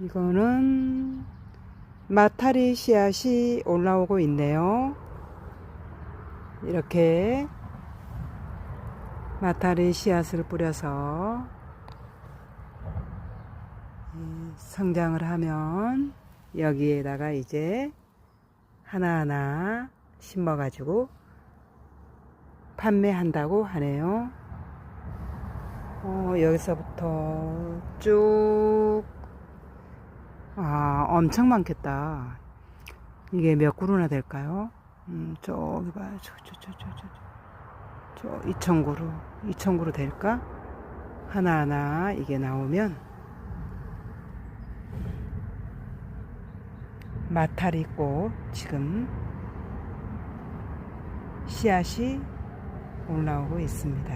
이거는 마타리 씨앗이 올라오고 있네요. 이렇게 마타리 씨앗을 뿌려서 이 성장을 하면 여기에다가 이제 하나하나 심어가지고 판매한다고 하네요. 어, 여기서부터 쭉, 아, 엄청 많겠다. 이게 몇 그루나 될까요? 음, 저기 봐요. 저, 저, 저, 저, 저, 저, 저 2,000그루. 2,000그루 될까? 하나하나 이게 나오면 마타리 꽃 지금 씨앗이 올라오고 있습니다.